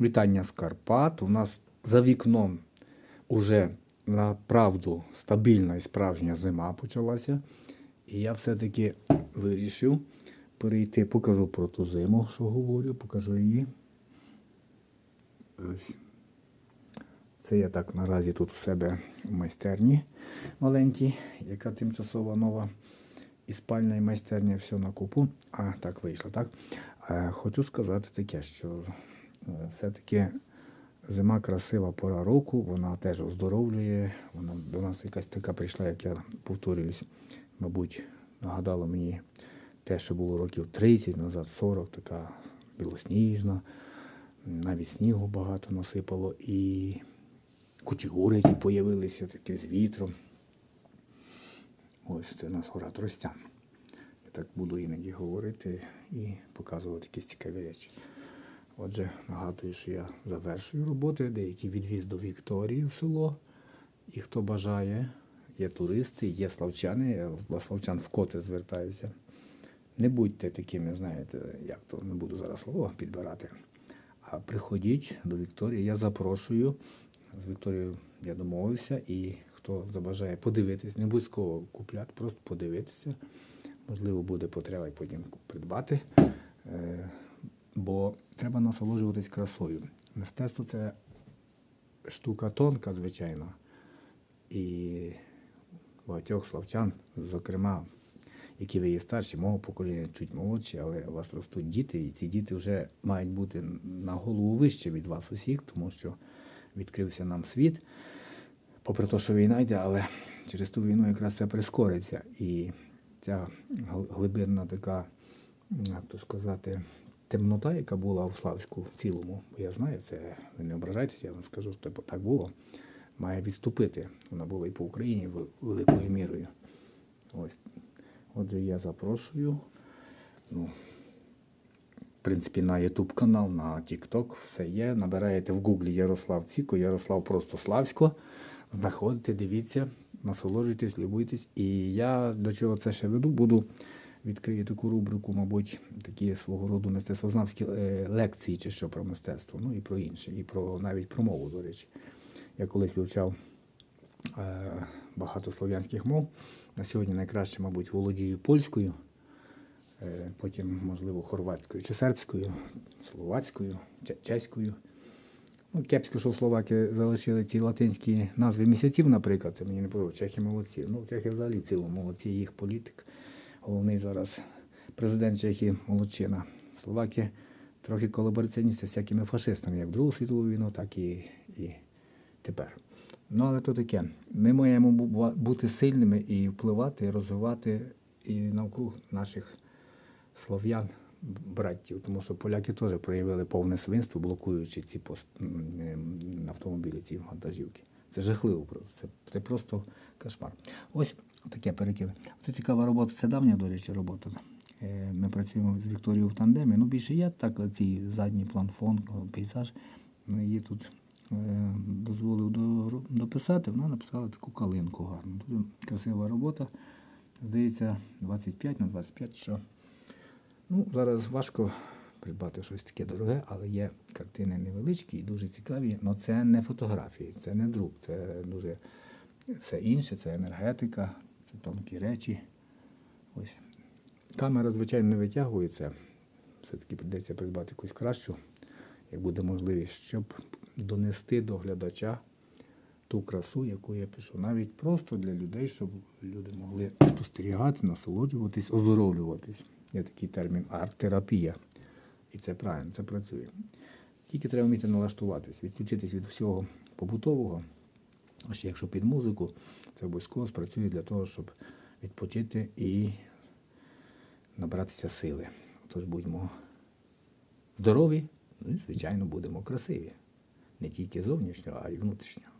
Вітання з Карпат. У нас за вікном уже направду стабільна і справжня зима почалася. І я все-таки вирішив перейти, покажу про ту зиму, що говорю, покажу її. Ось. Це я так наразі тут у себе в майстерні маленькій, яка тимчасова нова і спальня, і майстерня, все на купу. А так вийшло, так? Е, Хочу сказати таке, що все-таки зима красива пора року, вона теж оздоровлює. Вона до нас якась така прийшла, як я повторююсь, мабуть, нагадала мені те, що було років 30 назад, 40, така білосніжна, навіть снігу багато насипало, і кучугури ці появилися такі з вітром. Ось це у нас гора Тростян. Я так буду іноді говорити і показувати якісь цікаві речі. Отже, нагадую, що я завершую роботи, деякий відвіз до Вікторії в село. І хто бажає, є туристи, є славчани, до славчан вкотре звертаюся. Не будьте такими, знаєте, як то не буду зараз слово підбирати. А приходіть до Вікторії, я запрошую. З Вікторією я домовився, і хто забажає подивитись, не обов'язково купляти, просто подивитися. Можливо, буде потреба і потім придбати. Бо треба насолоджуватись красою. Мистецтво це штука тонка, звичайно. І багатьох славчан, зокрема, які ви є старші, мого покоління, чуть молодші, але у вас ростуть діти, і ці діти вже мають бути на голову вище від вас усіх, тому що відкрився нам світ. Попри те, що війна йде, але через ту війну якраз це прискориться. І ця глибинна така, як то сказати, темнота, яка була в Славську в цілому, бо я знаю, це ви не ображайтеся, я вам скажу, що типу, так було, має відступити. Вона була і по Україні великою мірою. Ось. Отже, я запрошую. Ну, в принципі, на YouTube канал, на TikTok все є. Набираєте в Гуглі Ярослав Ціко, Ярослав просто Славсько. Знаходите, дивіться, насолоджуйтесь, любуйтесь. І я до чого це ще веду, буду відкрию таку рубрику, мабуть, такі свого роду мистецтвознавські е, лекції чи що про мистецтво, ну і про інше, і про навіть про мову, до речі. Я колись вивчав е, багато слов'янських мов. На сьогодні найкраще, мабуть, володію польською, е, потім, можливо, хорватською чи сербською, словацькою, че- чеською. Ну, кепсько, що Словаки залишили ці латинські назви місяців, наприклад, це мені не подобається. Чехи молодці. Ну, чехи взагалі в цілому молодці, їх політик. Головний зараз президент Чехії молодчина. Словаки трохи колабораціоністи всякими фашистами, як в Другу світову війну, так і, і тепер. Ну, але то таке. Ми маємо бути сильними і впливати, і розвивати і навкруг наших слов'ян, братів, тому що поляки теж проявили повне свинство, блокуючи ці пост... автомобілі, ці вантажівки. Це жахливо. Це, це просто кошмар. Ось таке перекине. Це цікава робота. Це давня, до речі, робота. Е, Ми працюємо з Вікторією в тандемі. Ну, більше є так, цей задній план, фон, пейзаж. Ну, Її тут е, дозволив дописати. Вона написала таку калинку гарну. Дуже красива робота. Здається, 25 на 25, що Ну, зараз важко придбати щось таке дороге, але є картини невеличкі і дуже цікаві. Але це не фотографії, це не друк, це дуже все інше, це енергетика, це тонкі речі. Ось. Камера, звичайно, не витягується. Все-таки прийдеться придбати якусь кращу, як буде можливість, щоб донести до глядача ту красу, яку я пишу. Навіть просто для людей, щоб люди могли спостерігати, насолоджуватись, оздоровлюватись. Є такий термін арт-терапія. І це правильно, це працює. Тільки треба вміти налаштуватись, відключитись від всього побутового. А ще якщо під музику, це обов'язково спрацює для того, щоб відпочити і набратися сили. Тож будьмо здорові, ну і, звичайно, будемо красиві. Не тільки зовнішньо, а й внутрішньо.